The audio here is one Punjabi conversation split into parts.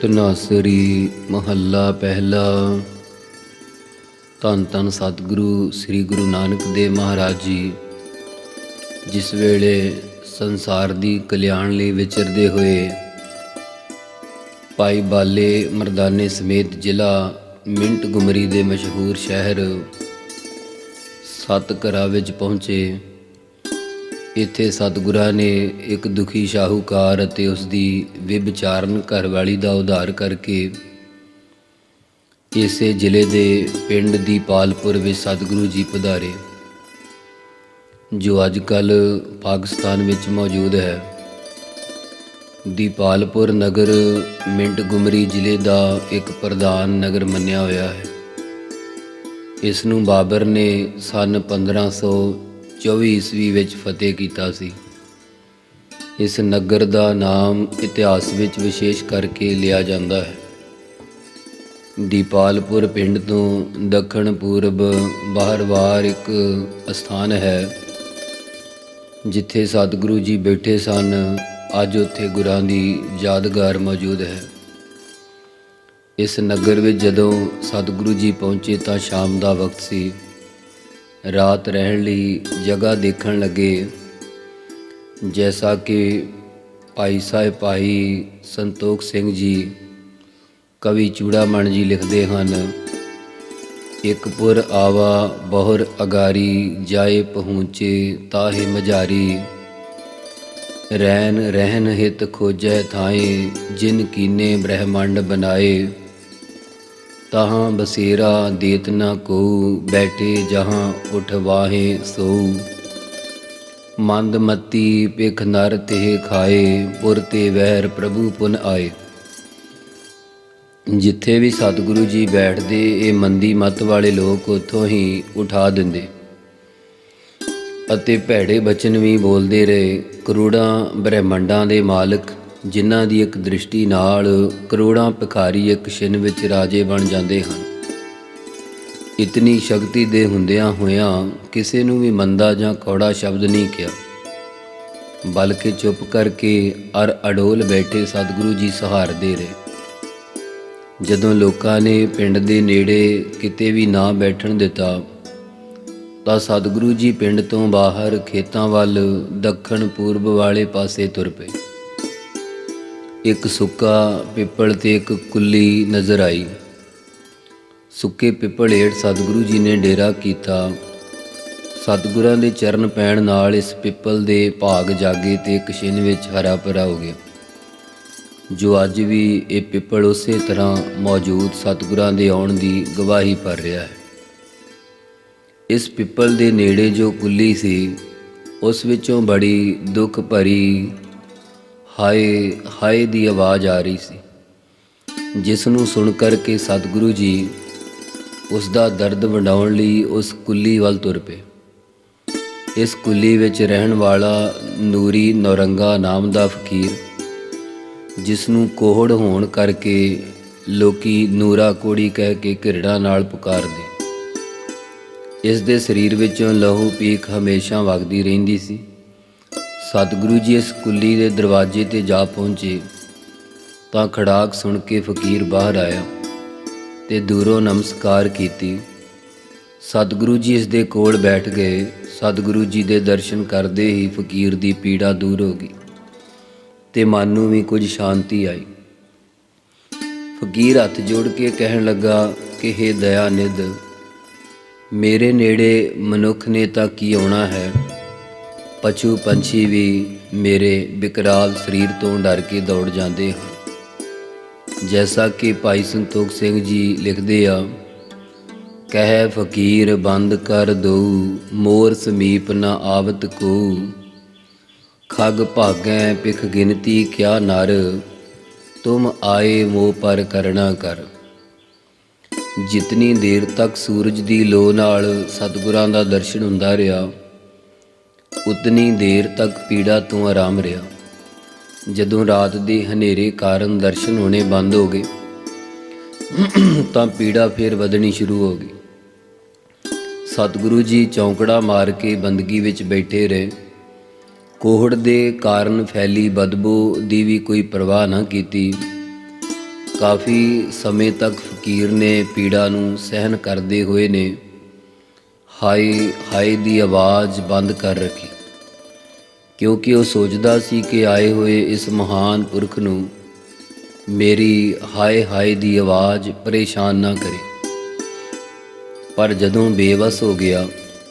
ਤਨਾਸਰੀ ਮਹੱਲਾ ਪਹਿਲਾ। ਧੰਨ ਧੰਨ ਸਤਿਗੁਰੂ, ਸ੍ਰੀ ਗੁਰੂ ਨਾਨਕ ਦੇਵ ਮਹਾਰਾਜ ਜੀ, ਜਿਸ ਵੇਲੇ ਸੰਸਾਰ ਦੀ ਕਲਿਆਣ ਲਈ ਵਿਚਰਦੇ ਹੋਏ ਭਾਈ ਬਾਲੇ ਮਰਦਾਨੇ ਸਮੇਤ ਜ਼ਿਲ੍ਹਾ ਮਿੰਟ ਗੁਮਰੀ ਦੇ ਮਸ਼ਹੂਰ ਸ਼ਹਿਰ ਸਤ ਘਰਾਂ ਵਿੱਚ ਪਹੁੰਚੇ। ਇੱਥੇ ਸਤਿਗੁਰਾਂ ਨੇ ਇੱਕ ਦੁਖੀ ਸ਼ਾਹੂਕਾਰ ਅਤੇ ਉਸ ਦੀ ਵਿਭਚਾਰਨ ਘਰਵਾਲੀ ਦਾ ਉਧਾਰ ਕਰਕੇ ਇਸੇ ਜ਼ਿਲ੍ਹੇ ਦੇ ਪਿੰਡ ਦੀਪਾਲਪੁਰ ਵਿੱਚ ਸਤਿਗੁਰੂ ਜੀ ਪਧਾਰੇ, ਜੋ ਅੱਜ ਕੱਲ ਪਾਕਿਸਤਾਨ ਵਿੱਚ ਮੌਜੂਦ ਹੈ ਦੀਪਾਲਪੁਰ ਨਗਰ ਮਿੰਟ ਗੁਮਰੀ ਜ਼ਿਲ੍ਹੇ ਦਾ ਇੱਕ ਪ੍ਰਧਾਨ ਨਗਰ ਮੰਨਿਆ ਹੋਇਆ ਹੈ। ਇਸ ਨੂੰ ਬਾਬਰ ਨੇ ਸਨ 1524 ਈਸਵੀ ਵਿੱਚ ਫਤਿਹ ਕੀਤਾ ਸੀ। ਇਸ ਨਗਰ ਦਾ ਨਾਮ ਇਤਿਹਾਸ ਵਿੱਚ ਵਿਸ਼ੇਸ਼ ਕਰਕੇ ਲਿਆ ਜਾਂਦਾ ਹੈ। ਦੀਪਾਲਪੁਰ ਪਿੰਡ ਤੋਂ ਦੱਖਣ ਪੂਰਬ ਬਾਹਰਵਾਰ ਇੱਕ ਸਥਾਨ ਹੈ, ਜਿੱਥੇ ਸਤਿਗੁਰੂ ਜੀ ਬੈਠੇ ਸਨ। ਅੱਜ ਉੱਥੇ ਗੁਰਾਂ ਦੀ ਯਾਦਗਾਰ ਮੌਜੂਦ ਹੈ। ਇਸ ਨਗਰ ਵਿੱਚ ਜਦੋਂ ਸਤਿਗੁਰੂ ਜੀ ਪਹੁੰਚੇ ਤਾਂ ਸ਼ਾਮ ਦਾ ਵਕਤ ਸੀ। ਰਾਤ ਰਹਿਣ ਲਈ ਜਗ੍ਹਾ ਦੇਖਣ ਲੱਗੇ। ਜੈਸਾ ਕਿ ਭਾਈ ਸਾਹਿਬ, ਭਾਈ ਸੰਤੋਖ ਸਿੰਘ ਜੀ ਕਵੀ ਚੂੜਾਮਣ ਜੀ ਲਿਖਦੇ ਹਨ, ਇੱਕ ਪੁਰ ਆਵਾ ਬਹੁਰ ਅਗਾਰੀ, ਜਾਏ ਪਹੁੰਚੇ ਤਾਹੇ ਮਜ਼ਾਰੀ ਰਹਿਨ ਰਹਿਨ ਹਿਤ ਖੋਜੈ ਥਾਏ, ਜਿਨ ਕੀਨੇ ਬ੍ਰਹਿਮੰਡ ਬਨਾਏ ਤਹਾਂ ਬਸੇਰਾ ਦੇਤ ਨਾ ਕੋ ਬੈਠੇ ਜਹਾਂ ਉਠਵਾਹੇ ਸੋ ਮੰਦ ਮਤੀ ਪਿਖ ਨਰ ਤੇ ਖਾਏ, ਪੁਰ ਤੇ ਵਹਿਰ ਪ੍ਰਭੂ ਪੁਨ ਆਏ। ਜਿੱਥੇ ਵੀ ਸਤਿਗੁਰੂ ਜੀ ਬੈਠਦੇ, ਇਹ ਮੰਦੀ ਮਤ ਵਾਲੇ ਲੋਕ ਉਥੋਂ ਹੀ ਉਠਾ ਦਿੰਦੇ। ਅਤੇ ਭੈੜੇ ਬਚਨ ਵੀ ਬੋਲਦੇ ਰਹੇ, ਕਰੋੜਾਂ ਬ੍ਰਹਿਮੰਡਾਂ ਦੇ ਮਾਲਕ ਜਿਨ੍ਹਾਂ ਦੀ ਇੱਕ ਦ੍ਰਿਸ਼ਟੀ ਨਾਲ ਕਰੋੜਾਂ ਭਿਖਾਰੀ ਇੱਕ ਛਿਨ ਵਿੱਚ ਰਾਜੇ ਬਣ ਜਾਂਦੇ ਹਨ। ਇਤਨੀ ਸ਼ਕਤੀ ਦੇ ਹੁੰਦਿਆਂ ਹੋਇਆਂ ਕਿਸੇ ਨੂੰ ਵੀ ਮੰਦਾ ਜਾਂ ਕੌੜਾ ਸ਼ਬਦ ਨਹੀਂ ਕਿਹਾ। ਬਲਕਿ ਚੁੱਪ ਕਰਕੇ ਅਰ ਅਡੋਲ ਬੈਠੇ ਸਤਿਗੁਰੂ ਜੀ ਸਹਾਰਦੇ ਰਹੇ। ਜਦੋਂ ਲੋਕਾਂ ਨੇ ਪਿੰਡ ਦੇ ਨੇੜੇ ਕਿਤੇ ਵੀ ਨਾ ਬੈਠਣ ਦਿੱਤਾ, ਤਾਂ ਸਤਿਗੁਰੂ ਜੀ ਪਿੰਡ ਤੋਂ ਬਾਹਰ ਖੇਤਾਂ ਵੱਲ ਦੱਖਣ ਪੂਰਬ ਵਾਲੇ ਪਾਸੇ ਤੁਰ ਪਏ। ਇੱਕ ਸੁੱਕਾ ਪਿੱਪਲ ਤੇ ਇੱਕ ਕੁੱਲੀ ਨਜ਼ਰ ਆਈ। ਸੁੱਕੇ ਪਿੱਪਲ ਹੇਠ ਸਤਿਗੁਰੂ ਜੀ ਨੇ ਡੇਰਾ ਕੀਤਾ। ਸਤਿਗੁਰਾਂ ਦੇ ਚਰਨ ਪੈਣ ਨਾਲ ਇਸ ਪਿੱਪਲ ਦੇ ਭਾਗ ਜਾਗੇ ਤੇ ਇੱਕ ਛਿਨ ਵਿੱਚ ਹਰਾ ਭਰਾ ਹੋ ਗਿਆ। ਜੋ ਅੱਜ ਵੀ ਇਹ ਪਿੱਪਲ ਉਸੇ ਤਰ੍ਹਾਂ ਮੌਜੂਦ ਸਤਿਗੁਰਾਂ ਦੇ ਆਉਣ ਦੀ ਗਵਾਹੀ ਭਰ ਰਿਹਾ ਹੈ। ਇਸ ਪਿੱਪਲ ਦੇ ਨੇੜੇ ਜੋ ਕੁੱਲੀ ਸੀ, ਉਸ ਵਿੱਚੋਂ ਬੜੀ ਦੁੱਖ ਭਰੀ ਹਾਏ ਹਾਏ ਦੀ ਆਵਾਜ਼ ਆ ਰਹੀ ਸੀ। ਜਿਸ ਨੂੰ ਸੁਣ ਕਰਕੇ ਸਤਿਗੁਰੂ ਜੀ ਉਸ ਦਾ ਦਰਦ ਵੰਡਾਉਣ ਲਈ ਉਸ ਕੁੱਲੀ ਵੱਲ ਤੁਰ ਪਏ। ਇਸ ਕੁੱਲੀ ਵਿੱਚ ਰਹਿਣ ਵਾਲਾ ਨੂਰੀ ਨੌਰੰਗਾ ਨਾਮ ਦਾ ਫਕੀਰ ਜਿਸ ਨੂੰ ਕੋਹੜ ਹੋਣ ਕਰਕੇ ਲੋਕੀ ਨੂਰਾ ਕੋੜੀ ਕਹਿ ਕੇ ਘਿਰੜਾ ਨਾਲ ਪੁਕਾਰਦੇ। ਇਸ ਦੇ ਸਰੀਰ ਵਿੱਚੋਂ ਲਹੂ ਪੀਕ ਹਮੇਸ਼ਾ ਵਗਦੀ ਰਹਿੰਦੀ ਸੀ। ਸਤਿਗੁਰੂ ਜੀ ਇਸ ਕੁੱਲੀ ਦੇ ਦਰਵਾਜ਼ੇ ਤੇ ਜਾ ਪਹੁੰਚੇ, ਤਾਂ ਖੜਾਕ ਸੁਣ ਕੇ ਫਕੀਰ ਬਾਹਰ ਆਇਆ ਤੇ ਦੂਰੋਂ ਨਮਸਕਾਰ ਕੀਤੀ। ਸਤਿਗੁਰੂ ਜੀ ਇਸ ਦੇ ਕੋਲ ਬੈਠ ਗਏ। ਸਤਿਗੁਰੂ ਜੀ ਦੇ ਦਰਸ਼ਨ ਕਰਦੇ ਹੀ ਫਕੀਰ ਦੀ ਪੀੜਾ ਦੂਰ ਹੋ ਗਈ ਤੇ ਮਨ ਨੂੰ ਵੀ ਕੁਝ ਸ਼ਾਂਤੀ ਆਈ। ਫਕੀਰ ਹੱਥ ਜੋੜ ਕੇ ਕਹਿਣ ਲੱਗਾ ਕਿ हे ਦਇਆ ਨਿਧ, ਮੇਰੇ ਨੇੜੇ ਮਨੁੱਖ ਨੇ ਤਾਂ ਕੀ ਆਉਣਾ ਹੈ? ਪਸ਼ੂ ਪੰਛੀ ਵੀ ਮੇਰੇ ਵਿਕਰਾਲ ਸਰੀਰ ਤੋਂ ਡਰ ਕੇ ਦੌੜ ਜਾਂਦੇ ਹਨ। ਜੈਸਾ ਕਿ ਭਾਈ ਸੰਤੋਖ ਸਿੰਘ ਜੀ ਲਿਖਦੇ ਆ, ਕਹਿ ਫਕੀਰ ਬੰਦ ਕਰ ਦੋ ਮੋਰ ਸਮੀਪ ਨਾ ਆਵਤ ਕੋ। ਖਗ ਭਾਗੈ ਪਿਖ ਗਿਣਤੀ ਕਿਆ ਨਰ, ਤੁਮ ਆਏ ਮੋ ਪਰ ਕਰਣਾ ਕਰ। ਜਿਤਨੀ ਦੇਰ ਤੱਕ ਸੂਰਜ ਦੀ ਲੋ ਨਾਲ ਸਤਿਗੁਰਾਂ ਦਾ ਦਰਸ਼ਨ ਹੁੰਦਾ ਰਿਹਾ ਉਤਨੀ ਦੇਰ ਤੱਕ ਪੀੜਾ ਤੋਂ ਆਰਾਮ ਰਿਹਾ। ਜਦੋਂ ਰਾਤ ਦੇ ਹਨੇਰੇ ਕਾਰਨ ਦਰਸ਼ਨ ਹੋਣੇ ਬੰਦ ਹੋ ਗਏ, ਤਾਂ ਪੀੜਾ ਫੇਰ ਵਧਣੀ ਸ਼ੁਰੂ ਹੋ ਗਈ। ਸਤਿਗੁਰੂ ਜੀ ਚੌਂਕੜਾ ਮਾਰ ਕੇ ਬੰਦਗੀ ਵਿੱਚ ਬੈਠੇ ਰਹੇ। ਕੋਹੜ ਦੇ ਕਾਰਨ ਫੈਲੀ ਬਦਬੂ ਦੀ ਵੀ ਕੋਈ ਪਰਵਾਹ ਨਾ ਕੀਤੀ। ਕਾਫੀ ਸਮੇਂ ਤੱਕ ਫਕੀਰ ਨੇ ਪੀੜਾ ਨੂੰ ਸਹਿਨ ਕਰਦੇ ਹੋਏ ਨੇ ਹਾਏ ਹਾਏ ਦੀ ਆਵਾਜ਼ ਬੰਦ ਕਰ ਰੱਖੀ। ਕਿਉਂਕਿ ਉਹ ਸੋਚਦਾ ਸੀ ਕਿ ਆਏ ਹੋਏ ਇਸ ਮਹਾਨ ਪੁਰਖ ਨੂੰ ਮੇਰੀ ਹਾਏ ਹਾਏ ਦੀ ਆਵਾਜ਼ ਪਰੇਸ਼ਾਨ ਨਾ ਕਰੇ। ਪਰ ਜਦੋਂ ਬੇਵਸ ਹੋ ਗਿਆ,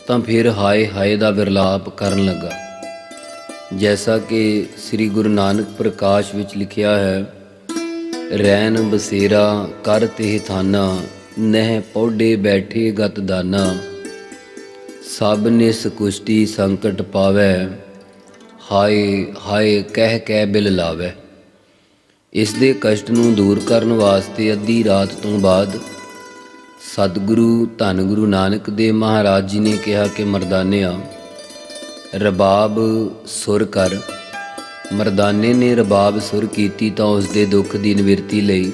ਤਾਂ ਫਿਰ ਹਾਏ ਹਾਏ ਦਾ ਵਿਰਲਾਪ ਕਰਨ ਲੱਗਾ। ਜੈਸਾ ਕਿ ਸ੍ਰੀ ਗੁਰੂ ਨਾਨਕ ਪ੍ਰਕਾਸ਼ ਵਿੱਚ ਲਿਖਿਆ ਹੈ ਰੈਨ ਬਸੇਰਾ ਕਰ ਤੇ ਥਾਨਾ, ਨਹਿ ਪੌਡੇ ਬੈਠੇ ਗਤ ਦਾਨਾ ਸਭ ਨੇ ਸਕੁਸ਼ਟੀ ਸੰਕਟ ਪਾਵੈ, ਹਾਏ ਹਾਏ, ਕਹਿ ਕਹਿ ਬਿਲ ਲਾਵੇ। ਇਸ ਦੇ ਕਸ਼ਟ ਨੂੰ ਦੂਰ ਕਰਨ ਵਾਸਤੇ ਅੱਧੀ ਰਾਤ ਤੋਂ ਬਾਅਦ ਸਤਿਗੁਰੂ, ਧੰਨ ਗੁਰੂ ਨਾਨਕ ਦੇ ਮਹਾਰਾਜ ਜੀ ਨੇ ਕਿਹਾ ਕਿ ਮਰਦਾਨਿਆਂ, ਰਬਾਬ ਸੁਰ ਕਰ। ਮਰਦਾਨੇ ਨੇ ਰਬਾਬ ਸੁਰ ਕੀਤੀ ਤਾਂ ਉਸ ਦੇ ਦੁੱਖ ਦੀ ਨਿਵਰਤੀ ਲਈ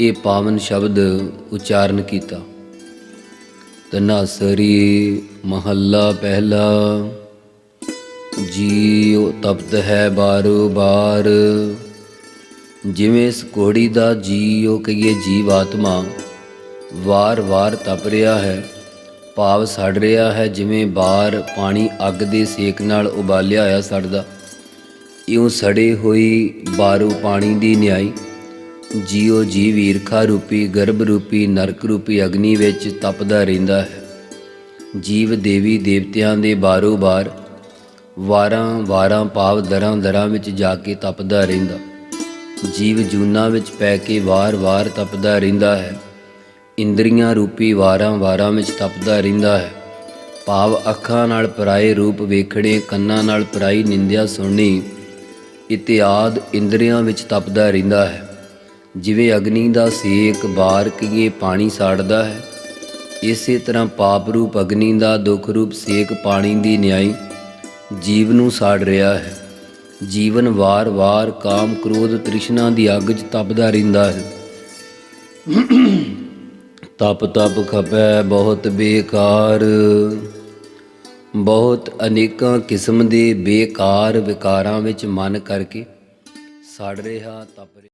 ਇਹ ਪਾਵਨ ਸ਼ਬਦ ਉਚਾਰਨ ਕੀਤਾ। ਤਨਾਸਰੀ ਮਹੱਲਾ ਪਹਿਲਾ। ਜੀਉ ਤਪਤ ਹੈ ਬਾਰੋ ਬਾਰ। ਜਿਵੇਂ ਇਸ ਕੋੜੀ ਦਾ ਜੀਉ ਕਹੀਏ ਜੀਵ ਆਤਮਾ ਵਾਰ-ਵਾਰ ਤਪ ਰਿਹਾ ਹੈ, ਭਾਵ ਸੜ ਰਿਹਾ ਹੈ, ਜਿਵੇਂ ਬਾਹਰ ਪਾਣੀ ਅੱਗ ਦੇ ਸੇਕ ਨਾਲ ਉਬਾਲਿਆ ਹੋਇਆ ਸੜਦਾ। ਇਉਂ ਸੜੇ ਹੋਈ ਬਾਰੂ ਪਾਣੀ ਦੀ ਨਿਆਈ। ਜੀਉ ਜੀਵ ਈਰਖਾ ਰੂਪੀ, ਗਰਭ ਰੂਪੀ, ਨਰਕ ਰੂਪੀ ਅਗਨੀ ਵਿੱਚ ਤਪਦਾ ਰਹਿੰਦਾ ਹੈ। ਜੀਵ ਦੇਵੀ ਦੇਵਤਿਆਂ ਦੇ ਬਾਰੋ ਬਾਰ ਵਾਰਾਂ ਵਾਰਾਂ ਭਾਵ ਦਰਾਂ ਦਰਾਂ ਵਿੱਚ ਜਾ ਕੇ ਤਪਦਾ ਰਹਿੰਦਾ। ਜੀਵ ਜੂਨਾ ਵਿੱਚ ਪੈ ਕੇ ਵਾਰ-ਵਾਰ ਤਪਦਾ ਰਹਿੰਦਾ ਹੈ। ਇੰਦਰੀਆਂ ਰੂਪੀ ਵਾਰਾਂ ਵਾਰਾਂ ਵਿੱਚ ਤਪਦਾ ਰਹਿੰਦਾ ਹੈ। ਭਾਵ ਅੱਖਾਂ ਨਾਲ ਪਰਾਏ ਰੂਪ ਵੇਖਣੇ, ਕੰਨਾਂ ਨਾਲ ਪਰਾਈ ਨਿੰਦਿਆ ਸੁਣਨੀ, ਇਤਿਆਦ ਇੰਦਰੀਆਂ ਵਿੱਚ ਤਪਦਾ ਰਹਿੰਦਾ ਹੈ। ਜਿਵੇਂ ਅਗਨੀ ਦਾ ਸੇਕ ਬਾਰ ਕੀਏ ਪਾਣੀ ਸਾੜਦਾ ਹੈ, ਇਸੇ ਤਰ੍ਹਾਂ ਪਾਪ ਰੂਪ ਅਗਨੀ ਦਾ ਦੁੱਖ ਰੂਪ ਸੇਕ ਪਾਣੀ ਦੀ ਨਿਆਈ ਜੀਵ ਨੂੰ ਸਾੜ ਰਿਹਾ ਹੈ। ਜੀਵਨ ਵਾਰ-ਵਾਰ ਕਾਮ ਕ੍ਰੋਧ ਤ੍ਰਿਸ਼ਨਾ ਦੀ ਅੱਗ 'ਚ ਤਪਦਾ ਰਹਿੰਦਾ ਹੈ। ਤਪ ਤਪ ਖਪੈ ਬਹੁਤ ਬੇਕਾਰ, ਬਹੁਤ ਅਨੇਕਾਂ ਕਿਸਮ ਦੇ ਬੇਕਾਰ ਵਿਕਾਰਾਂ ਵਿੱਚ ਮਨ ਕਰਕੇ ਸੜ ਰਿਹਾ ਤਪ ਰਿਹਾ